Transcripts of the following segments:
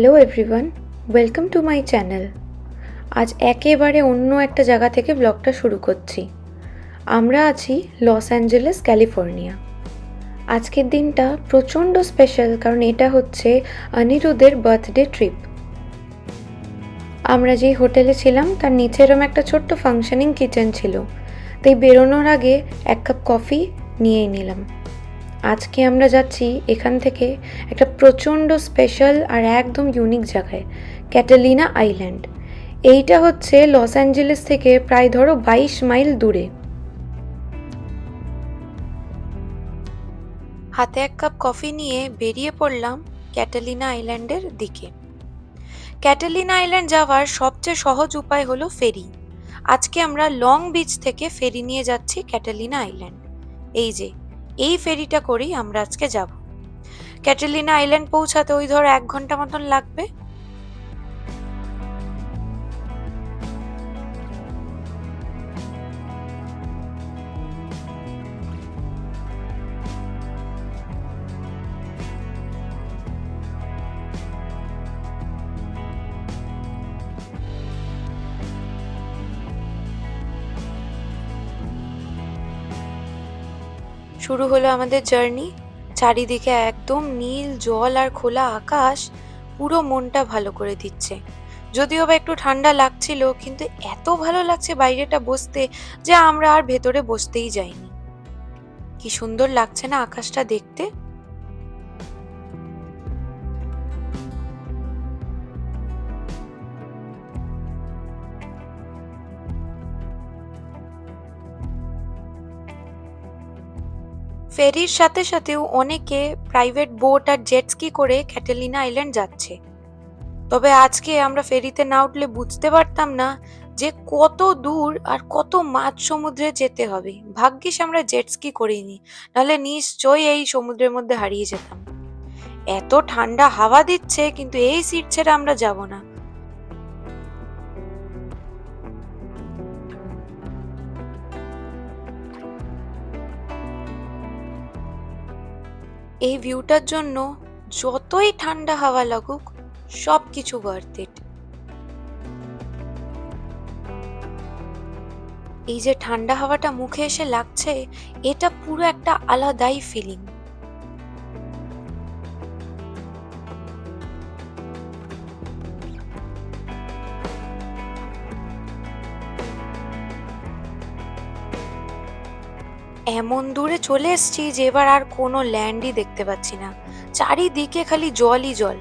Hello everyone welcome to my channel আজ একেবারে অন্য একটা জায়গা থেকে ব্লগটা শুরু করছি। আমরা আছি লস অ্যাঞ্জেলেস, ক্যালিফোর্নিয়া। আজকের দিনটা প্রচণ্ড স্পেশাল কারণ এটা হচ্ছে অনিরুদের বার্থডে ট্রিপ আমরা যেই হোটেলে ছিলাম, তার নিচে এরম একটা ছোট্ট ফাংশনিং কিচেন ছিল। তাই বেরোনোর আগে এক কাপ কফি নিয়েই নিলাম। আজকে আমরা যাচ্ছি এখান থেকে একটা প্রচণ্ড স্পেশাল আর একদম ইউনিক জায়গায়, ক্যাটালিনা আইল্যান্ড। এইটা হচ্ছে লস অ্যাঞ্জেলেস থেকে প্রায় ধরো বাইশ মাইল দূরে। হাতে এক কাপ কফি নিয়ে বেরিয়ে পড়লাম ক্যাটালিনা আইল্যান্ডের দিকে। ক্যাটালিনা আইল্যান্ড যাওয়ার সবচেয়ে সহজ উপায় হলো ফেরি। আজকে আমরা লং বিচ থেকে ফেরি নিয়ে যাচ্ছি ক্যাটালিনা আইল্যান্ড। এই যে এই ফেরিটা করেই আমরা আজকে যাব। ক্যাটেলিনা আইল্যান্ড পৌঁছাতে ওই ধর এক ঘণ্টা মতন লাগবে। শুরু হলো আমাদের জার্নি। চারিদিকে একদম নীল জল আর খোলা আকাশ পুরো মনটা ভালো করে দিচ্ছে। যদিও বা একটু ঠান্ডা লাগছিল, কিন্তু এত ভালো লাগছে বাইরেটা বসতে যে আমরা আর ভেতরে বসতেই যাইনি। কি সুন্দর লাগছে না আকাশটা দেখতে। ফেরির সাথে সাথেও অনেকে প্রাইভেট বোট আর জেটস্কি করে ক্যাটালিনা আইল্যান্ড যাচ্ছে। তবে আজকে আমরা ফেরিতে না উঠলে বুঝতে পারতাম না যে কত দূর আর কত মাঝ সমুদ্রে যেতে হবে। ভাগ্যিস আমরা জেটস্কি করিনি, নাহলে নিশ্চয়ই এই সমুদ্রের মধ্যে হারিয়ে যেতাম। এত ঠান্ডা হাওয়া দিচ্ছে, কিন্তু এই সিট ছেড়ে আমরা যাব না। এই ভিউটার জন্য যতই ঠান্ডা হাওয়া লাগুক সব কিছু ইট এই যে ঠান্ডা হাওয়াটা মুখে এসে লাগছে, এটা পুরো একটা আলাদাই ফিলিং এমন দূরে চলে এসেছি যে এবার আর কোনো ল্যান্ডই দেখতে পাচ্ছি না। চারিদিকে খালি জলই জল।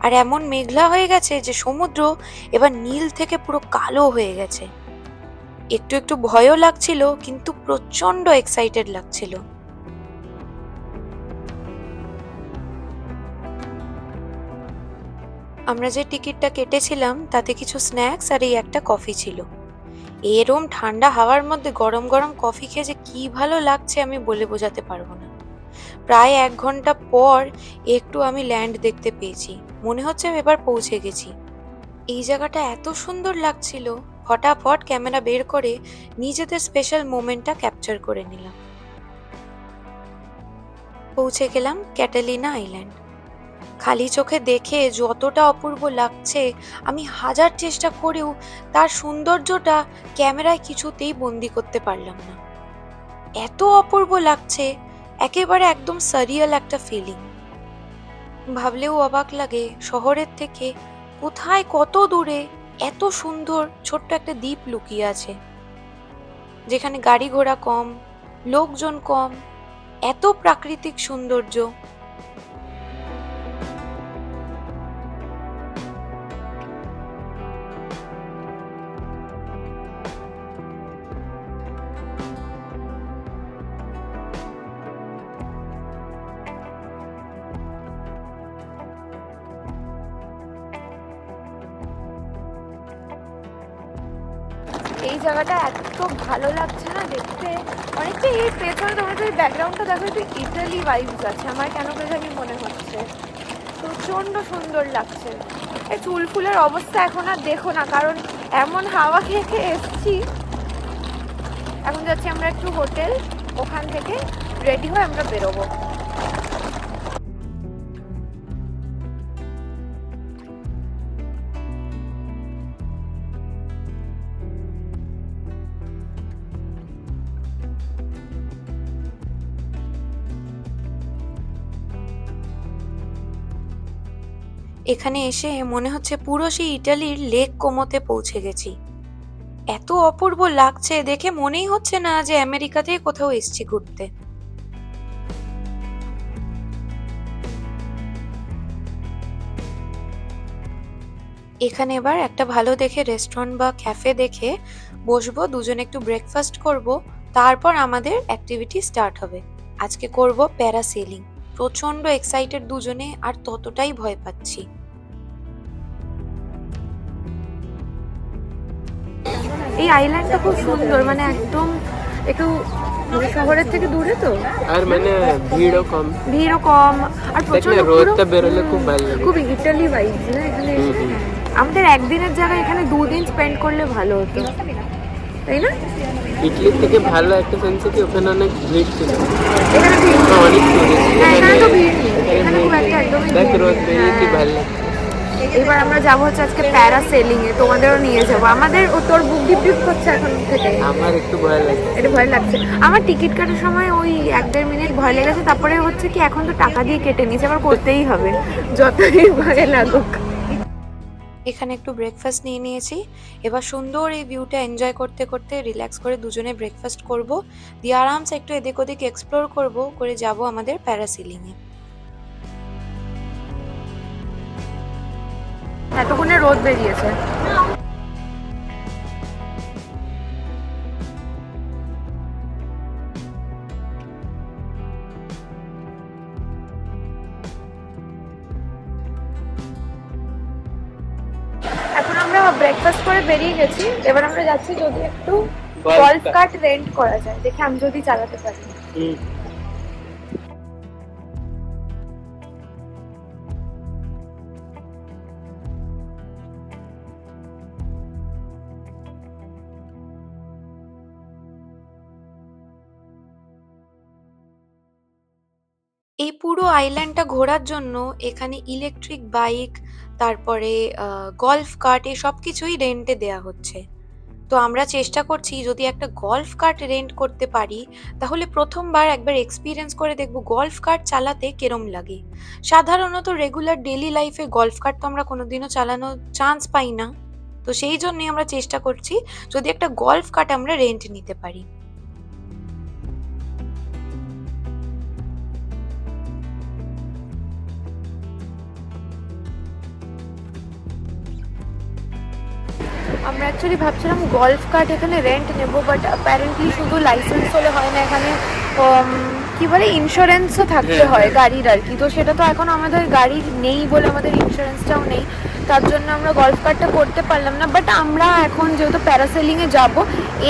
আর এমন মেঘলা হয়ে গেছে যে সমুদ্র এবার নীল থেকে পুরো কালো হয়ে গেছে। একটু একটু ভয়ও লাগছিল, কিন্তু প্রচণ্ড এক্সাইটেড লাগছিল। আমরা যে টিকিটটা কেটেছিলাম, তাতে কিছু স্ন্যাক্স আর এই একটা কফি ছিল। এরম ঠান্ডা হাওয়ার মধ্যে গরম গরম কফি খেয়ে যে কি ভালো লাগছে আমি বলে বোঝাতে পারব না। প্রায় এক ঘণ্টা পর একটু আমি ল্যান্ড দেখতে পেয়েছি। মনে হচ্ছে আমি এবার পৌঁছে গেছি। এই জায়গাটা এত সুন্দর লাগছিল। ফটাফট ক্যামেরা বের করে নিজেদের স্পেশাল মোমেন্টটা ক্যাপচার করে নিলাম। পৌঁছে গেলাম ক্যাটালিনা আইল্যান্ড খালি চোখে দেখে যতটা অপূর্ব লাগছে, আমি হাজার চেষ্টা করেও তার সৌন্দর্যটা ক্যামেরায় কিছুতেই বন্দি করতে পারলাম না। এত অপূর্ব লাগছে, একেবারে একদম সারিয়াল একটা ফিলিং ভাবলেও অবাক লাগে শহরের থেকে কোথায় কত দূরে এত সুন্দর ছোট্ট একটা দ্বীপ লুকিয়ে আছে। যেখানে গাড়ি ঘোড়া কম, লোকজন কম, এত প্রাকৃতিক সৌন্দর্য। অনেকটা এই পেছনে তোমরা যদি ব্যাকগ্রাউন্ডটা দেখো একটু ইটালি ভাইবস আছে। আমার কেন জানি মনে হচ্ছে। প্রচণ্ড সুন্দর লাগছে। এই চুল ফুলের অবস্থা এখন আর দেখো না, কারণ এমন হাওয়া খেয়ে খেয়ে এসছি। এখন যাচ্ছি আমরা একটু হোটেল, ওখান থেকে রেডি হয়ে আমরা বেরোবো। এখানে এসে মনে হচ্ছে পুরো সেই ইটালির লেক কোমোতে পৌঁছে গেছি। এত অপূর্ব লাগছে দেখে মনেই হচ্ছে না যে আমেরিকাতে কোথাও এসছি ঘুরতে। এখানে এবার একটা ভালো দেখে রেস্টুরেন্ট বা ক্যাফে দেখে বসবো, দুজনে একটু ব্রেকফাস্ট করব, তারপর আমাদের অ্যাক্টিভিটি স্টার্ট হবে। আজকে করব প্যারাসেলিং প্রচণ্ড এক্সাইটেড দুজনে আর ততটাই ভয় পাচ্ছি। এই আইল্যান্ডটা খুব সুন্দর মানে একদম একটু শহরের থেকে দূরে তো আর মানে ভিড়ও কম ভিড়ও কম আর প্রচণ্ড রোদটা বেরোলে খুব ভালো লাগে খুব ইটালি ভাইবস না এখানে। আমাদের একদিনের জায়গায় এখানে দুদিন স্পেন্ড করলে ভালো হতো তাই না ইটলির থেকে ভালো একটা সেন্স কি ওখানে অনেক ভিড় ছিল এখানে ভিড় অনেক tourist হ্যাঁ, এখানে তো ভিড় নেই। এখানে খুব ভিড় একটা। একদমই দেখ রোদ। বেরিয়ে কি হ্যাঁ। ভালো লাগে এবার আমরা যাব হচ্ছে আজকে প্যারাসেলিং এ তোমাদেরও নিয়ে যাব। আমাদের ও তোর বুক ডিপ ডিপ করছে এখন থেকে। আমার একটু ভয় লাগে। এটা ভয় লাগছে। আমার টিকিট কাটার সময় ওই এক দেড় মিনিট ভয় লেগেছে তারপরে হচ্ছে কি এখন তো টাকা দিয়ে কেটে নিয়েছে আবার করতেই হবে। যতই ভয় লাগুক। এখানে একটু ব্রেকফাস্ট নিয়ে নিয়েছি। এবার সুন্দর এই ভিউটা এনজয় করতে করতে রিল্যাক্স করে দুজনে ব্রেকফাস্ট করব। দিয়ে আরামসে একটু এদিক ওদিক এক্সপ্লোর করব করে যাব আমাদের প্যারাসিলিংয়ে এতক্ষণে রোদ বেরিয়েছে। এখন আমরা ব্রেকফাস্ট করে বেরিয়ে গেছি। এবার আমরা যাচ্ছি যদি একটু গল্ফ কার্ট রেন্ট করা যায়। দেখে আমি যদি চালাতে পারি। এই পুরো আইল্যান্ডটা ঘোরার জন্য এখানে ইলেকট্রিক বাইক তারপরে গলফ কার্ট এই সব কিছুই রেন্টে দেয়া হচ্ছে। তো আমরা চেষ্টা করছি যদি একটা গলফ কার্ট রেন্ট করতে পারি, তাহলে প্রথমবার একবার এক্সপিরিয়েন্স করে দেখব গলফ কার্ট চালাতে কেরম লাগে। সাধারণত রেগুলার ডেলি লাইফে গলফ কার্ট তো আমরা কোনোদিনও চালানোর চান্স পাই না। তো সেই জন্যই আমরা চেষ্টা করছি যদি একটা গলফ কার্ট আমরা রেন্ট নিতে পারি। আমরা অ্যাকচুয়ালি ভাবছিলাম গল্ফ কার্ট এখানে রেন্ট নেব বাট অ্যাপারেন্টলি শুধু লাইসেন্স হলে হয় না এখানে উম, কি বলে ইন্স্যুরেন্সও থাকতে হ্যাঁ, হয় গাড়ির আর কি। তো সেটা তো এখন আমাদের গাড়ি নেই বলে আমাদের ইন্স্যুরেন্সটাও নেই। তার জন্য আমরা গল্ফ কার্টটা করতে পারলাম না বাট আমরা এখন যেহেতু প্যারাসেলিংয়ে যাব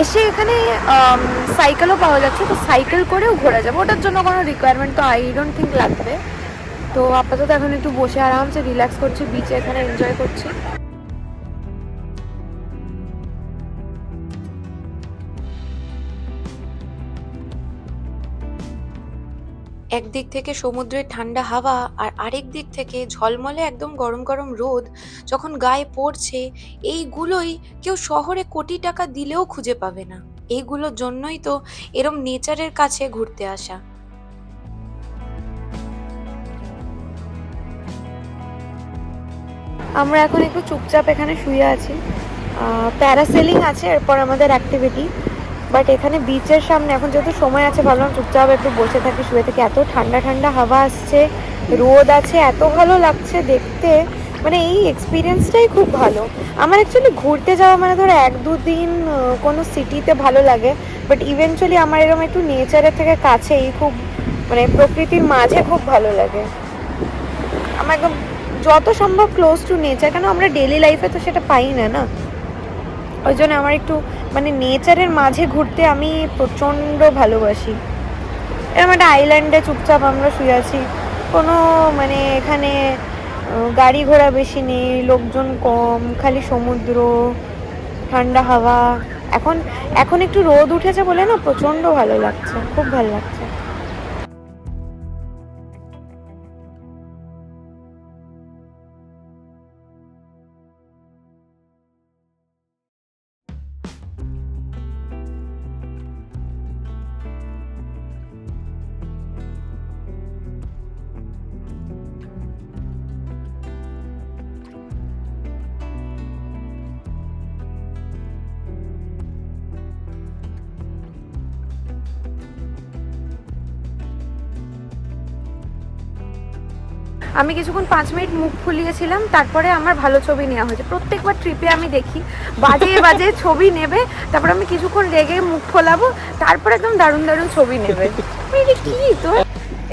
এসে এখানে সাইকেলও পাওয়া যাচ্ছে তো সাইকেল করেও ঘোরা যাবে। ওটার জন্য কোনো রিকোয়ারমেন্ট তো আই ডোন্ট থিঙ্ক লাগবে। তো আপাতত এখন একটু বসে আরামসে রিল্যাক্স করছি বিচে এখানে এনজয় করছি। একদিক থেকে সমুদ্রের ঠান্ডা হাওয়া আর আরেক দিক থেকে ঝলমলে একদম গরম গরম রোদ, যখন গায়ে পড়ছে, এইগুলোই কেউ শহরে কোটি টাকা দিলেও খুঁজে পাবে না। এইগুলোর জন্যই তো এরম নেচারের কাছে ঘুরতে আসা। আমরা এখন একটু চুপচাপ এখানে শুয়ে আছি। প্যারাসেলিং আছে, এরপর আমাদের অ্যাক্টিভিটি বাট এখানে বিচের সামনে এখন যেহেতু সময় আছে ভাবলাম চুপচাপ একটু বসে থাকি শুয়ে থাকি। এত ঠান্ডা ঠান্ডা হাওয়া আসছে রোদ আছে এত ভালো লাগছে দেখতে। মানে এই এক্সপিরিয়েন্সটাই খুব ভালো। আমার অ্যাকচুয়ালি ঘুরতে যাওয়া মানে ধরো এক দুদিন আহ, কোনো সিটিতে ভালো লাগে বাট ইভেনচুয়ালি আমার এরকম একটু নেচারের থেকে কাছেই খুব মানে প্রকৃতির মাঝে খুব ভালো লাগে। আমার একদম যত সম্ভব ক্লোজ টু নেচার কেন আমরা ডেলি লাইফে তো সেটা পাই না না? ওই জন্য আমার একটু মানে নেচারের মাঝে ঘুরতে আমি প্রচণ্ড ভালোবাসি। এরকম একটা আইল্যান্ডে চুপচাপ আমরা শুয়ে আছি। কোনো মানে এখানে গাড়ি ঘোড়া বেশি নেই, লোকজন কম, খালি সমুদ্র, ঠান্ডা হাওয়া। এখন এখন একটু রোদ উঠেছে বলে না প্রচণ্ড ভালো লাগছে, খুব ভালো লাগছে। আমি কিছুক্ষণ পাঁচ মিনিট মুখ ফুলিয়েছিলাম তারপরে আমার ভালো ছবি নেওয়া হয়েছে। প্রত্যেকবার ট্রিপে আমি দেখি বাজে বাজে ছবি নেবে তারপরে আমি কিছুক্ষণ রেগে মুখ ফোলাবো তারপরে একদম দারুণ দারুণ ছবি নেবে। কি তো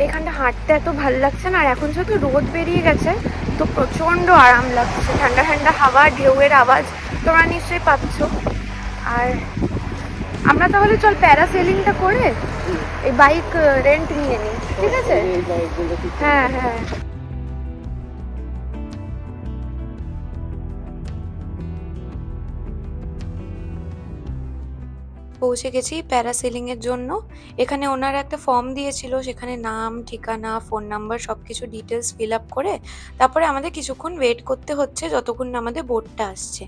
এখানটা হাঁটতে এত ভালো লাগছে না আর এখন যেহেতু রোদ বেরিয়ে গেছে তো প্রচণ্ড আরাম লাগছে। ঠান্ডা ঠান্ডা হাওয়া ঢেউয়ের আওয়াজ তোমরা নিশ্চয়ই পাচ্ছ। আর আমরা তাহলে চল প্যারাসেলিংটা করে এই বাইক রেন্ট নিয়ে নিই ঠিক আছে? হ্যাঁ হ্যাঁ। পৌঁছে গেছি প্যারাসেলিং এর জন্য। এখানে ওনারা একটা ফর্ম দিয়েছিল, সেখানে নাম, ঠিকানা ফোন নাম্বার সব কিছু ডিটেলস ফিল আপ করে তারপরে আমাদের কিছুক্ষণ ওয়েট করতে হচ্ছে যতক্ষণ না আমাদের বোটটা আসছে।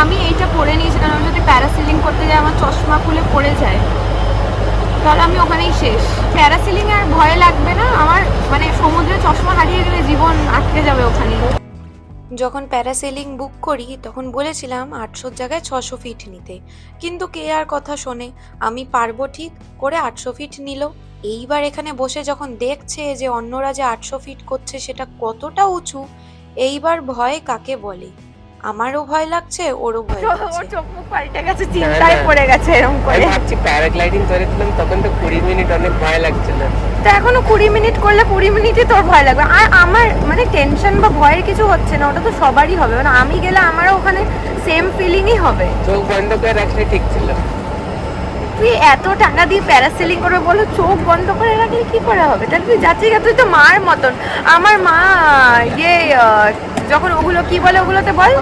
আমি এইটা পরে নিয়েছি, কারণ যদি প্যারাসিলিং করতে যাই আমার চশমা খুলে পড়ে যায়। তাহলে আমি ওখানেই শেষ। প্যারাসিলিং আর ভয় লাগবে না? আমার মানে সমুদ্রে চশমা হারিয়ে গেলে জীবন আটকে যাবে ওখানে যখন প্যারাসেলিং বুক করি, তখন বলেছিলাম আটশোর জায়গায় ছশো ফিট নিতে। কিন্তু কে আর কথা শোনে? আমি পারব ঠিক করে আটশো ফিট নিল। এইবার এখানে বসে যখন দেখছে যে অন্যরা যে আটশো ফিট করছে, সেটা কতটা উঁচু, এইবার ভয় কাকে বলে? আমারও ভয় লাগছে ওরও ভয় লাগছে। ওর চোখ মুখ পাল্টে গেছে চিন্তায় পড়ে গেছে এরকম করে। ভাবছি প্যারাগ্লাইডিং করেছিলাম তখন তো কুড়ি মিনিট অনেক ভয় লাগছিল তো এখনও কুড়ি মিনিট করলে কুড়ি মিনিটই তোর ভয় লাগবে। আর আমার মানে টেনশন বা ভয়ের কিছু হচ্ছে না ওটা তো সবারই হবে। মানে আমি গেলে আমারও ওখানে সেম ফিলিংই হবে। চোখ বন্ধ করে রাখলে ঠিক ছিল। তুই এত টাকা দিয়ে প্যারাসেলিং করবে বলো চোখ বন্ধ করে রাখলে কি করে হবে? তাহলে তুই যাচ্ছিস তুই তো মার মতন। আমার মা ইয়ে আহ, যখন ওগুলো কি বলে ওগুলোতে বল?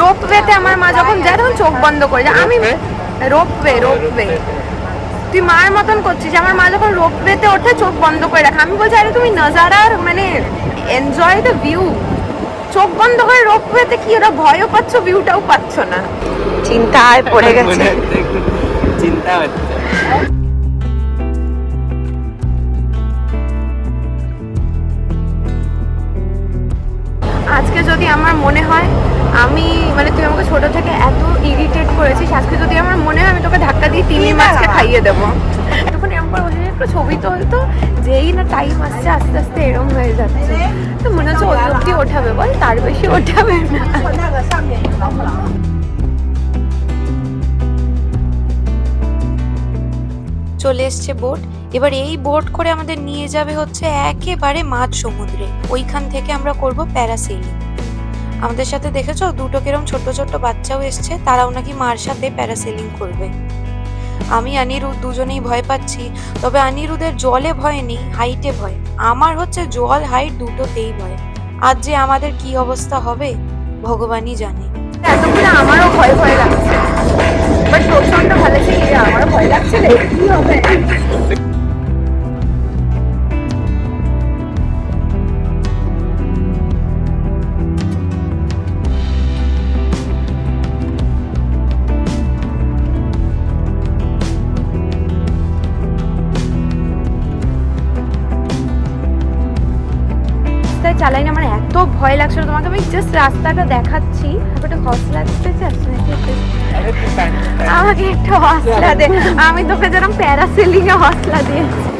রোপওয়েতে আমার মা যখন যায় তখন চোখ বন্ধ করে যায় আমি রোপওয়ে রোপওয়ে তুই মার মতন করছিস। আমার মা যখন রোপওয়েতে ওঠে চোখ বন্ধ করে রাখে। আমি বলছি আরে তুমি নজারার মানে এনজয় দ্য ভিউ চোখ বন্ধ করে রোপওয়েতে কি ওরা ভয়ও পাচ্ছ ভিউটাও পাচ্ছ না। চিন্তায় পড়ে গেছে। চিন্তা হচ্ছে। আজকে যদি আমার মনে হয় আমি মানে তুই আমাকে ছোট থেকে এত ইরিটেট করেছিস আজকে যদি আমার মনে হয় আমি তোকে ধাক্কা দিয়ে তিমি মাছকে খাইয়ে দেবো। তখন এরকম করে বসে একটু ছবি তুলতো যেই না টাইম আসছে আস্তে আস্তে এরম হয়ে যাচ্ছে। তো মনে হচ্ছে ওই অব্দি ওঠাবে বল তার বেশি ওঠাবে না। চলে এসছে বোট এবার এই বোট করে আমাদের নিয়ে যাবে হচ্ছে একেবারে মাঝ সমুদ্রে। ওইখান থেকে আমরা করব প্যারাসেলিং আমাদের সাথে দেখেছ? দুটো কিরম ছোট ছোট বাচ্চাও এসছে তারাও নাকি মার সাথে প্যারাসেলিং করবে। আমি অনিরুদ্ধ দুজনেই ভয় পাচ্ছি তবে অনিরুদ্ধের জলে ভয় নেই হাইটে ভয়। আমার হচ্ছে জল হাইট দুটোতেই ভয়। আজ যে আমাদের কি অবস্থা হবে ভগবানই জানে। এতক্ষণে আমারও ভয় ভয় লাগছে। বাট প্রচণ্ড ভালো রে, আমারও ভয় লাগছে কি হবে? ভয় লাগছিল তোমাকে। আমি জাস্ট রাস্তাটা দেখাচ্ছি। একটা হসলা দিতে চাস আমাকে একটা হসলা দে। আমি তোকে যেরকম প্যারাসেলিং এ হসলা দিয়েছি।